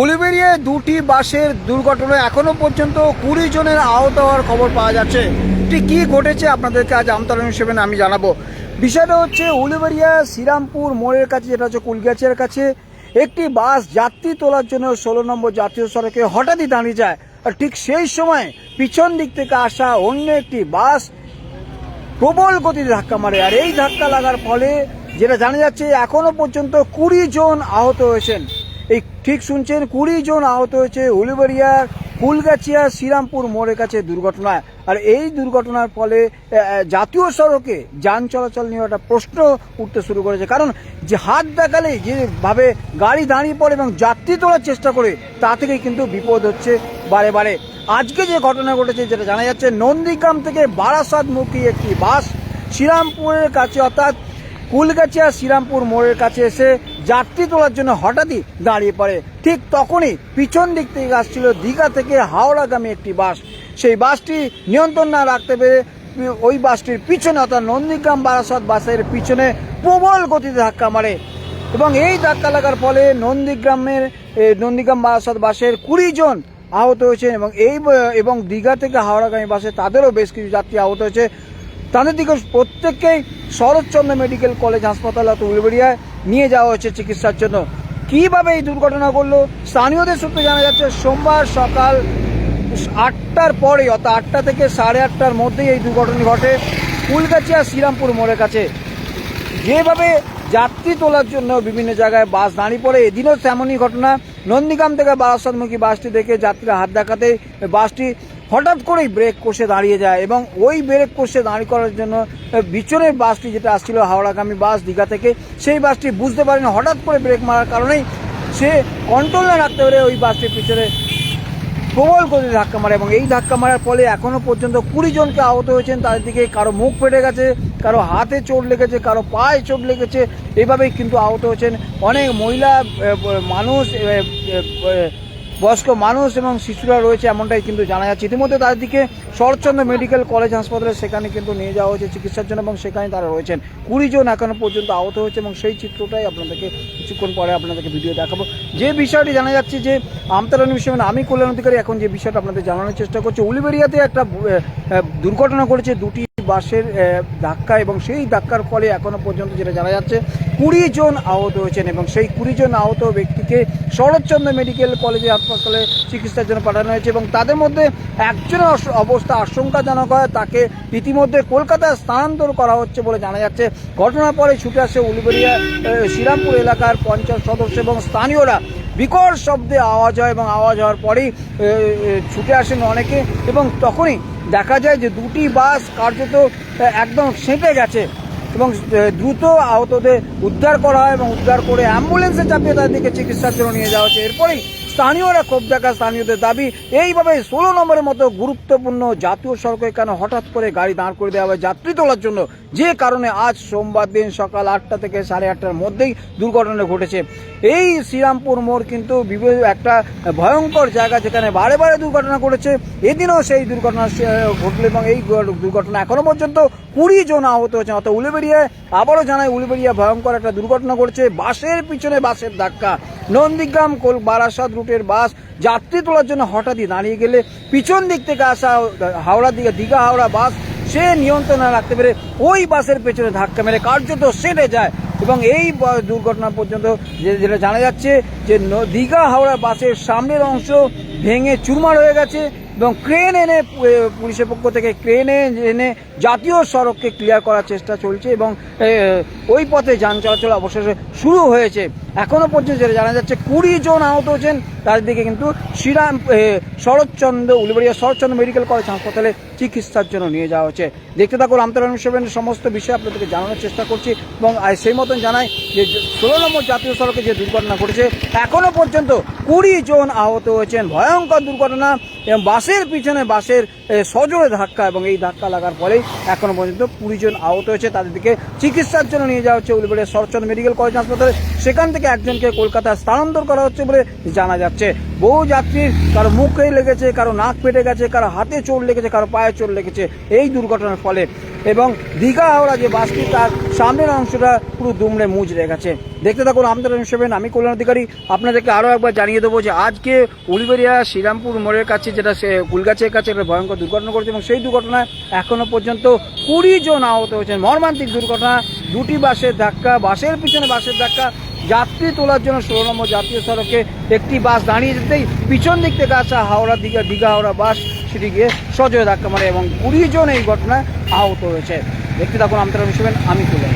উলুবেরিয়ায় দুটি বাসের দুর্ঘটনায় এখনও পর্যন্ত কুড়ি জনের আহত হওয়ার খবর পাওয়া যাচ্ছে। ঠিক কী ঘটেছে আপনাদেরকে আজ আমতরণ হিসেবে আমি জানাব। বিষয়টা হচ্ছে উলুবেরিয়া শ্রীরামপুর মোড়ের কাছে, যেটা হচ্ছে কুলগাছিয়ার কাছে, একটি বাস যাত্রী তোলার জন্য ষোলো নম্বর জাতীয় সড়কে হঠাৎই দাঁড়িয়ে যায়। আর ঠিক সেই সময় পিছন দিক থেকে আসা অন্য একটি বাস প্রবল গতিতে ধাক্কা মারে। আর এই ধাক্কা লাগার ফলে, যেটা জানা যাচ্ছে, এখনও পর্যন্ত কুড়ি জন আহত হয়েছেন। ঠিক শুনছেন, কুড়ি জন আহত হয়েছে উলুবেরিয়া ফুলগাছিয়া, শ্রীরামপুর মোড়ের কাছে দুর্ঘটনায়। আর এই দুর্ঘটনার ফলে জাতীয় সড়কে যান চলাচল নিয়ে একটা প্রশ্ন উঠতে শুরু করেছে। কারণ যে হাত দেখালে, যেভাবে গাড়ি দাঁড়িয়ে পড়ে এবং যাত্রী তোলার চেষ্টা করে, তা থেকেই কিন্তু বিপদ হচ্ছে বারে বারে। আজকে যে ঘটনা ঘটেছে, যেটা জানা যাচ্ছে, নন্দীগ্রাম থেকে বারাসাতমুখী একটি বাস শ্রীরামপুরের কাছে, অর্থাৎ কুলগাছিয়া শ্রীরামপুর মোড়ের কাছে এসে যাত্রী তোলার জন্য হঠাৎই দাঁড়িয়ে পড়ে। ঠিক তখনই পিছন দিক থেকে আসছিল দীঘা থেকে হাওড়াগামী একটি বাস। সেই বাসটি নিয়ন্ত্রণ না রাখতে পেরে ওই বাসটির পিছনে অর্থাৎ নন্দীগ্রাম বারাসাত বাসের পিছনে প্রবল গতিতে ধাক্কা মারে এবং এই ধাক্কা লাগার ফলে নন্দীগ্রামের নন্দীগ্রাম বারাসাত বাসের কুড়ি জন আহত হয়েছে এবং এই, এবং দীঘা থেকে হাওড়াগামী বাসে তাদেরও বেশ কিছু যাত্রী আহত হয়েছে। তাদের দিকে প্রত্যেককেই শরৎচন্দ্র মেডিকেল কলেজ হাসপাতাল অত উলবেড়িয়ায় নিয়ে যাওয়া হচ্ছে চিকিৎসার জন্য। কীভাবে এই দুর্ঘটনা ঘটলো? স্থানীয়দের সূত্রে জানা যাচ্ছে, সোমবার সকাল আটটার পরে, অর্থাৎ আটটা থেকে সাড়ে আটটার মধ্যেই এই দুর্ঘটনা ঘটে ফুলগাছিয়া শ্রীরামপুর মোড়ের কাছে। যেভাবে যাত্রী তোলার জন্য বিভিন্ন জায়গায় বাস দাঁড়িয়ে পড়ে, এদিনও তেমনই ঘটনা। নন্দীগ্রাম থেকে বারাসাতমুখী বাসটি দেখে যাত্রীরা হাত দেখাতে বাসটি হঠাৎ করেই ব্রেক কষে দাঁড়িয়ে যায় এবং ওই ব্রেক কষে দাঁড়িয়ে করার জন্য বিচনের বাসটি যেটা আসছিল, হাওড়াগামী বাস দীঘা থেকে, সেই বাসটি বুঝতে পারেনি, হঠাৎ করে ব্রেক মারার কারণেই সে কন্ট্রোল না রাখতে পারে ওই বাসটির পিছনে প্রবল গতিতে ধাক্কা মারে এবং এই ধাক্কা মারার ফলে এখনও পর্যন্ত কুড়ি জনকে আহত হয়েছেন, তাদের দিকে কারও মুখ ফেটে গেছে, কারও হাতে চোট লেগেছে, কারও পায়ে চোট লেগেছে, এভাবেই কিন্তু আহত হয়েছেন অনেক মহিলা মানুষ বয়স্ক মানুষ এবং শিশুরা রয়েছে এমনটাই কিন্তু জানা যাচ্ছে। ইতিমধ্যে তাদের দিকে শরৎচন্দ্র মেডিকেল কলেজ হাসপাতালে সেখানে কিন্তু নিয়ে যাওয়া হয়েছে চিকিৎসার জন্য এবং সেখানে তারা রয়েছেন। কুড়ি জন এখনও পর্যন্ত আহত হয়েছে এবং সেই চিত্রটাই আপনাদেরকে কিছুক্ষণ পরে আপনাদেরকে ভিডিও দেখাবো। যে বিষয়টি জানা যাচ্ছে যে আমতারানি বিষয় আমি কল্যাণ অধিকারী, এখন যে বিষয়টা আপনাদের জানানোর চেষ্টা করছি উলিবেরিয়াতে একটা দুর্ঘটনা ঘটেছে, দুটি বাসের ধাক্কা এবং সেই ধাক্কার ফলে এখনও পর্যন্ত যেটা জানা যাচ্ছে কুড়ি জন আহত হয়েছেন এবং সেই কুড়ি জন আহত ব্যক্তিকে শরৎচন্দ্র মেডিকেল কলেজে হাসপাতালে চিকিৎসার জন্য পাঠানো হয়েছে এবং তাদের মধ্যে একজনের অবস্থা আশঙ্কাজনক হয়। তাকে ইতিমধ্যে কলকাতায় স্থানান্তর করা হচ্ছে বলে জানা যাচ্ছে। ঘটনার পরে ছুটে আসে উলুবেড়িয়া শ্রীরামপুর এলাকার পঞ্চায়েত সদস্য এবং স্থানীয়রা বিকট শব্দে আওয়াজ হয় এবং আওয়াজ হওয়ার পরেই ছুটে আসেন অনেকে এবং তখনই দেখা যায় যে দুটি বাস কার্যত একদম সেঁটে গেছে। এবং দ্রুত আহতদের উদ্ধার করা হয় এবং উদ্ধার করে অ্যাম্বুলেন্সে চাপিয়ে তাদেরকে চিকিৎসার জন্য নিয়ে যাওয়া হচ্ছে। এরপরেই স্থানীয়রা ক্ষোভ দেখা স্থানীয়দের দাবি, এইভাবে ষোলো নম্বরের মতো গুরুত্বপূর্ণ জাতীয় সড়কে কেন হঠাৎ করে গাড়ি দাঁড় করে দেওয়া হবে যাত্রী তোলার জন্য? যে কারণে আজ সোমবার দিন সকাল আটটা থেকে সাড়ে আটটার মধ্যেই দুর্ঘটনা ঘটেছে। এই শ্রীরামপুর মোড় কিন্তু বিভিন্ন একটা ভয়ঙ্কর জায়গা যেখানে বারে বারে দুর্ঘটনা ঘটেছে। এদিনও সেই দুর্ঘটনা ঘটলো এবং এই দুর্ঘটনা এখনও পর্যন্ত কুড়ি জন আহত হয়েছে অর্থাৎ উলিবেড়িয়ায়, আবারও জানায় উলিবেড়িয়া ভয়ঙ্কর একটা দুর্ঘটনা ঘটেছে। বাসের পিছনে বাসের ধাক্কা। নন্দীগ্রাম কোল বারাসাত রুটের বাস যাত্রী তোলার জন্য হঠাৎই দাঁড়িয়ে গেলে পিছন দিক থেকে আসা হাওড়া দিকে দীঘা হাওড়া বাস, সে নিয়ন্ত্রণ না রাখতে পেরে ওই বাসের পেছনে ধাক্কা মেরে কার্যত সেটে যায়। এবং এই দুর্ঘটনা পর্যন্ত যে- যেটা জানা যাচ্ছে যে দীঘা হাওড়া বাসের সামনের অংশ ভেঙে চুরমার হয়ে গেছে এবং ক্রেন এনে পুলিশের পক্ষ থেকে ক্রেন এনে জাতীয় সড়ককে ক্লিয়ার করার চেষ্টা চলছে এবং ওই পথে যান চলাচল অবশেষে শুরু হয়েছে। এখনও পর্যন্ত যেটা জানা যাচ্ছে, কুড়ি জন আহত হয়েছেন। তার দিকে কিন্তু শ্রীরাম শরৎচন্দ্র, উলিবাড়িয়া শরৎচন্দ্র মেডিকেল কলেজ হাসপাতালে চিকিৎসার জন্য নিয়ে যাওয়া হচ্ছে দেখতে থাকুন আমতরণ সেভেনের সমস্ত বিষয়, আপনাদেরকে জানানোর চেষ্টা করছি এবং সেই মতন জানাই যে ষোলো নম্বর জাতীয় সড়কে যে দুর্ঘটনা ঘটেছে, এখনও পর্যন্ত কুড়ি জন আহত হয়েছেন। ভয়ঙ্কর দুর্ঘটনা এবং বাসের পিছনে বাসের সজোরে ধাক্কা এবং এই ধাক্কা লাগার ফলেই এখনও পর্যন্ত কুড়ি জন আহত হয়েছে। তাদের দিকে চিকিৎসার জন্য নিয়ে যাওয়া হচ্ছে উলিবেড়িয়া শরৎচন্দ্র মেডিকেল কলেজ হাসপাতালে। সেখান থেকে একজনকে কলকাতা স্থানান্তর করা হচ্ছে বলে জানা যাচ্ছে। বহু যাত্রীর কারও মুখে লেগেছে, কারও নাক পেটে গেছে, কারও হাতে চোট লেগেছে, কারও পায়ে চোট লেগেছে এই দুর্ঘটনার ফলে। এবং দীঘা হাওড়া যে বাসটি, তার সামনের অংশটা পুরো দুমড়ে মুচড়ে গেছে। দেখতে থাকুন আমতলা সেভেন আমি কল্যাণ অধিকারী। আপনাদেরকে আরও একবার জানিয়ে দেবো যে আজকে উলিবেরিয়া শ্রীরামপুর মোড়ের কাছে যেটা সে কুলগাছের কাছে একটা ভয়ঙ্কর দুর্ঘটনা করেছে এবং সেই দুর্ঘটনায় এখনও পর্যন্ত কুড়ি জন আহত হয়েছেন। মর্মান্তিক দুর্ঘটনা, দুটি বাসের ধাক্কা, বাসের পিছনে বাসের ধাক্কা যাত্রী তোলার জন্য ষোলো নম্বর জাতীয় সড়কে একটি বাস দাঁড়িয়ে যেতেই পিছন দিক থেকে আসা হাওড়া দিঘা, দীঘা হাওড়া বাস সেটি গিয়ে সজয় ধাক্কা মারে এবং কুড়ি জন এই ঘটনায় আহত হয়েছে। দেখতে থাকুন আমতারা সেভেন, আমি তুলে